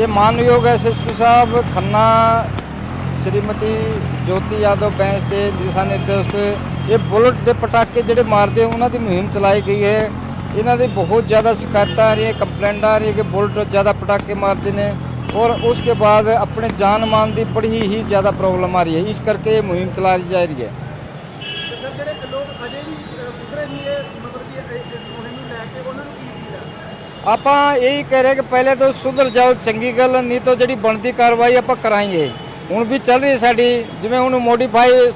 ਇਹ ਮਾਨਯੋਗ ਐਸਐਸਪੀ ਸਾਹਿਬ ਖੰਨਾ ਸ਼੍ਰੀਮਤੀ ਜੋਤੀ ਯਾਦਵ ਬੈਂਸ ਦੇ ਦਿਸ਼ਾ ਨਿਰਦੇਸ਼ ਤੇ ਇਹ ਬੁਲਟ ਦੇ ਪਟਾਕੇ ਜਿਹੜੇ ਮਾਰਦੇ ਉਹਨਾਂ ਦੀ ਮੁਹਿੰਮ ਚਲਾਈ ਗਈ ਹੈ ਇਹਨਾਂ ਦੀ ਬਹੁਤ ਜ਼ਿਆਦਾ ਸ਼ਿਕਾਇਤਾਂ ਆ ਰਹੀਆਂ ਕੰਪਲੇਂਟ ਆ ਰਹੀਆਂ ਕਿ ਬੁਲਟ ਜ਼ਿਆਦਾ ਪਟਾਕੇ ਮਾਰਦੇ ਨੇ ਔਰ ਉਸ ਕੇ ਬਾਅਦ ਆਪਣੇ ਜਾਨ ਮਾਨ ਦੀ ਬੜੀ ਹੀ ਜ਼ਿਆਦਾ ਪ੍ਰੋਬਲਮ ਆ ਰਹੀ ਹੈ ਇਸ ਕਰਕੇ ਇਹ ਮੁਹਿੰਮ ਚਲਾਈ ਜਾ ਰਹੀ ਹੈ ਜਿਹੜੇ ਲੋਕ ਅਜੇ ਵੀ ਸੁਧਰੇ ਨਹੀਂ ਇਹ ਮਤਲਬ ਕਿ ਇਸ ਮੁਹਿੰਮ ਨੂੰ ਲੈ ਕੇ ਉਹਨਾਂ ਨੂੰ ਕੀ ਅਪੀਲ ਹੈ ਆਪਾਂ ਇਹੀ ਕਹਿ ਰਹੇ ਕਿ ਪਹਿਲੇ ਤਾਂ ਸੁਧਰ ਜਾਓ ਚੰਗੀ ਗੱਲ ਨਹੀਂ ਤਾਂ ਜਿਹੜੀ ਬਣਦੀ ਕਾਰਵਾਈ ਆਪਾਂ ਕਰਾਂਗੇ। ਹੁਣ ਵੀ ਚੱਲ ਰਹੀ ਸਾਡੀ ਜਿਵੇਂ ਹੁਣ ਮੋਡੀਫਾਈ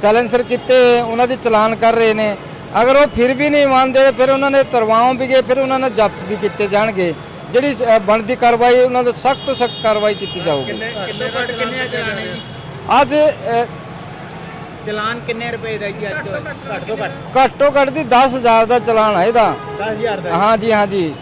ਸਾਇਲੈਂਸਰ ਕੀਤੇ ਉਹਨਾਂ ਦੀ ਚਲਾਨ ਕਰ ਰਹੇ ਨੇ। ਅਗਰ ਉਹ ਫਿਰ ਵੀ ਨਹੀਂ ਮੰਨਦੇ ਫਿਰ ਉਹਨਾਂ ਨੇ ਤਰਵਾਉਂ ਵੀ ਗਏ ਫਿਰ ਉਹਨਾਂ ਨੇ ਜ਼ਬਤ ਵੀ ਕੀਤੇ ਜਾਣਗੇ। ਜਿਹੜੀ ਬਣਦੀ ਕਾਰਵਾਈ ਉਹਨਾਂ ਦਾ ਸਖਤ ਤੋਂ ਸਖਤ ਕਾਰਵਾਈ ਕੀਤੀ ਜਾਊਗੀ। ਕਿੰਨੇ ਕਿੰਨੇ ਘੱਟ ਕਿੰਨੇ ਆ ਚਲਾਣੇ ਜੀ? ਅੱਜ ਚਲਾਨ ਕਿੰਨੇ ਰੁਪਏ ਦਾ ਜੀ ਅੱਜ? ਘੱਟ ਤੋਂ ਘੱਟ। ਘੱਟੋ ਘੱਟ ਦੀ 10000 ਦਾ ਚਲਾਨ ਹੈ ਇਹਦਾ। 10000 ਦਾ ਹਾਂ ਜੀ ਹਾਂ ਜੀ।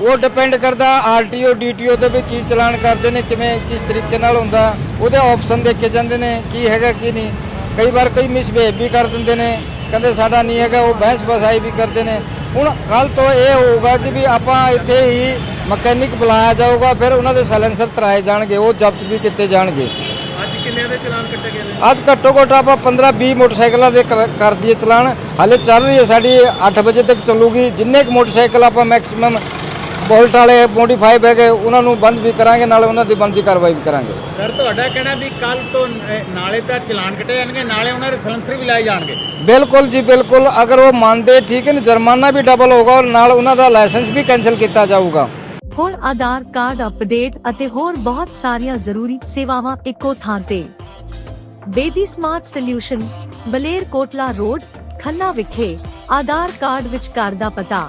ਉਹ ਡਿਪੈਂਡ ਕਰਦਾ ਆਰਟੀਓ ਡੀਟੀਓ ਤੇ ਵੀ ਕੀ ਚਲਾਨ ਕਰਦੇ ਨੇ ਕਿਵੇਂ ਕਿਸ ਤਰੀਕੇ ਨਾਲ ਹੁੰਦਾ। ਉਹਦੇ ਆਪਸ਼ਨ ਦੇਖੇ ਜਾਂਦੇ ਨੇ ਕੀ ਹੈਗਾ ਕੀ ਨਹੀਂ। ਕਈ ਵਾਰ ਕਈ ਮਿਸਬਿਹੇਵ ਵੀ ਕਰ ਦਿੰਦੇ ਨੇ। ਕਹਿੰਦੇ ਸਾਡਾ ਨਹੀਂ ਹੈਗਾ ਉਹ ਬਹਿਸ ਬਸਾਈ ਵੀ ਕਰਦੇ ਨੇ। ਹੁਣ ਕੱਲ ਤੋਂ ਇਹ ਹੋਊਗਾ ਕਿ ਵੀ ਆਪਾਂ ਇੱਥੇ ਹੀ ਮਕੈਨਿਕ ਬੁਲਾਇਆ ਜਾਊਗਾ ਫਿਰ ਉਹਨਾਂ ਦੇ ਸਾਇਲੈਂਸਰ ਤਰਾਏ ਜਾਣਗੇ ਉਹ ਜ਼ਬਤ ਵੀ ਕੀਤੇ ਜਾਣਗੇ। ਅੱਜ ਕਿੰਨੇ ਦੇ ਚਲਾਨ ਕੱਟੇ ਗਏ ਨੇ? ਅੱਜ ਘੱਟੋ ਘੱਟ ਆਪਾਂ 15 20 ਮੋਟਰਸਾਈਕਲਾਂ ਦੇ ਕਰ ਕਰ ਦਈਏ ਚਲਾਨ। ਹਾਲੇ ਚੱਲ ਰਹੀ ਹੈ ਸਾਡੀ 8 ਵਜੇ ਤੱਕ ਚੱਲੂਗੀ। ਜਿੰਨੇ ਕੁ ਮੋਟਰਸਾਈਕਲ ਆਪਾਂ ਮੈਕਸਿਮਮ ਬੋਲਟ ਵਾਲੇ ਮੋਡੀਫਾਈਡ ਹੈਗੇ ਉਹਨਾਂ ਨੂੰ ਬੰਦ ਵੀ ਕਰਾਂਗੇ ਨਾਲ ਉਹਨਾਂ ਦੀ ਬੰਦੀ ਕਾਰਵਾਈ ਵੀ ਕਰਾਂਗੇ। ਸਰ ਤੁਹਾਡਾ ਕਹਿਣਾ ਵੀ ਕੱਲ ਤੋਂ ਨਾਲੇ ਤਾਂ ਚਲਾਨ ਕੱਟੇ ਜਾਣਗੇ ਨਾਲੇ ਉਹਨਾਂ ਦੇ ਸਲੈਂਸਰ ਵੀ ਲਾਏ ਜਾਣਗੇ। ਬਿਲਕੁਲ ਜੀ ਬਿਲਕੁਲ। ਅਗਰ ਉਹ ਮੰਨਦੇ ਠੀਕ ਹੈ ਨਾ ਜੁਰਮਾਨਾ ਵੀ ਡਬਲ ਹੋਗਾ ਔਰ ਨਾਲ ਉਹਨਾਂ ਦਾ ਲਾਇਸੈਂਸ ਵੀ ਕੈਨਸਲ ਕੀਤਾ ਜਾਊਗਾ। ਹੁਣ ਆਧਾਰ ਕਾਰਡ ਅਪਡੇਟ ਅਤੇ ਹੋਰ ਬਹੁਤ ਸਾਰੀਆਂ ਜ਼ਰੂਰੀ ਸੇਵਾਵਾਂ ਇੱਕੋ ਥਾਂ ਤੇ। Bedi smart solution Baler Kotla road Khanna ਵਿਖੇ ਆਧਾਰ ਕਾਰਡ ਵਿੱਚ ਘਰ ਦਾ ਪਤਾ।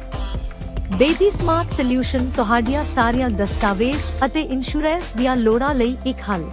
ਬੇਦੀ ਸਮਾਰਟ ਸੋਲਿਊਸ਼ਨ ਤੁਹਾਡੀਆਂ ਸਾਰੀਆਂ ਦਸਤਾਵੇਜ਼ ਅਤੇ ਇੰਸ਼ੋਰੈਂਸ ਦੀਆਂ ਲੋੜਾਂ ਲਈ ਇੱਕ ਹੱਲ।